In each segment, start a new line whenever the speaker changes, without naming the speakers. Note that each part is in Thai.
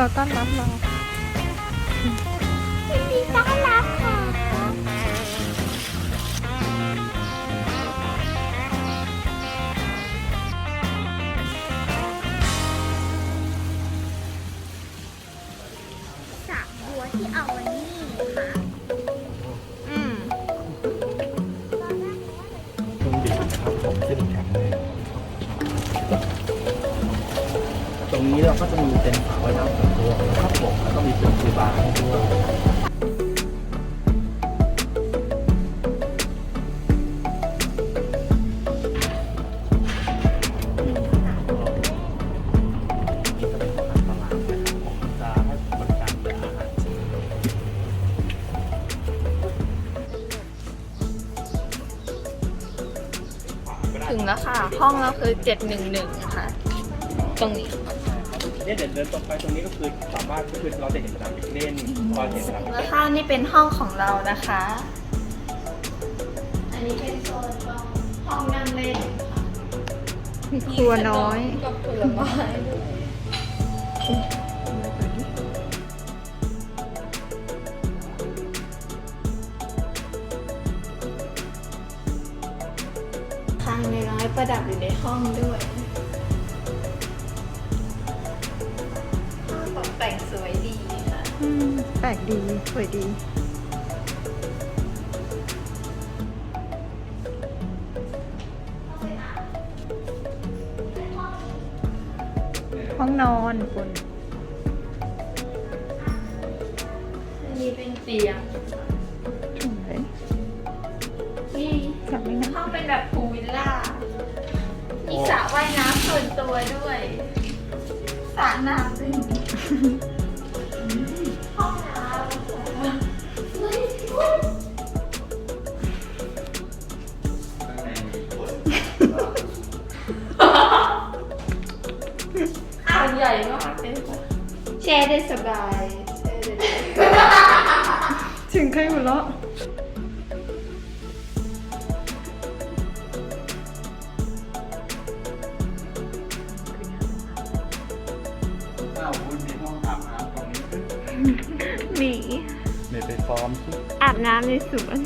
เราต้อนรับเรา
ยินดีต้อนรับค่ะสระบัวที่เอาไว้นี่ค่ะ
อืม
เครื่องดื่มนะครับผมซึ่งแข็งแรงตรงนี้เราก็จะมีเป็นฝาไว้น้ำ ส่วนตัวนะครับผมแล้วก็มีเป็นคูบาร์ให้ด้วยนี่ก็เป็นอาหาลาดจะให้บริการ
ถึงแล้วค่ะ ห้องเราคือ 711นะคะตรงนี้
เนี่ยเดี๋ยวเดินตรงไปตรงนี้ก็คือสามารถก็คือเราจะเห็นสนามเด็กเล่นตอนเห็นสนามเด็ก
แล้ว
เล่น
ค่ะนี่เป็นห้องของเรานะคะ อันนี้เป็นโซนห้องนั่งเล่นค่ะ
มีครัวน้อย
กับผลไม้ด้วยคางในร้อยประดับอยู่ในห้องด้วย ห้องตกแต่งสวยดีค่ะ
อืมแปลกดี สวยดี ห้องนอนคุณ
อันนี้เป็นเตียง
สวย
นี่
อยากไหมนะ
ห้องเป็นแบบพูลวิลล่า มีสระว่ายน้ำส่วนตัวด้วยสระน้ำด้วยห้ องน้ำเฮ้ยอ่างใหญ่มากเลยค่ะแช่ได้สบายแช่ได้
ถึงใครหัวเราะ
อ้าวคุณมีห้องอาบน้ำตรงนี้
หมี
เมย์ไปฟอร์มสิ
อาบน้ำในสวน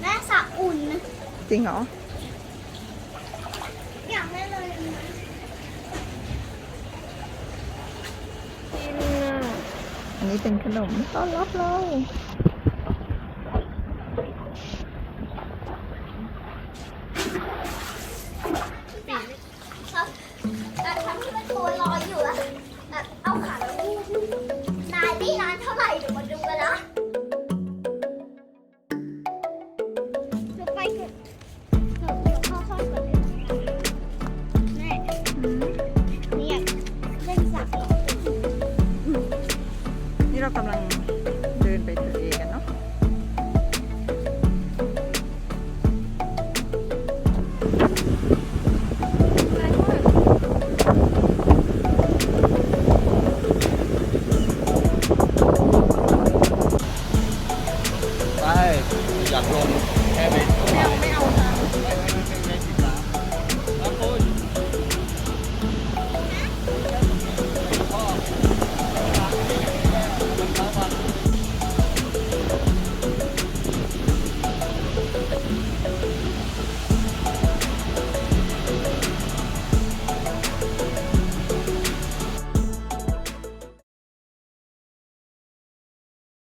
แม่สระอุ่นนะ
จริงเหรอ
อยากได้เลยนะ
อัน นี้เป็นขนมต้อนรับเรา pero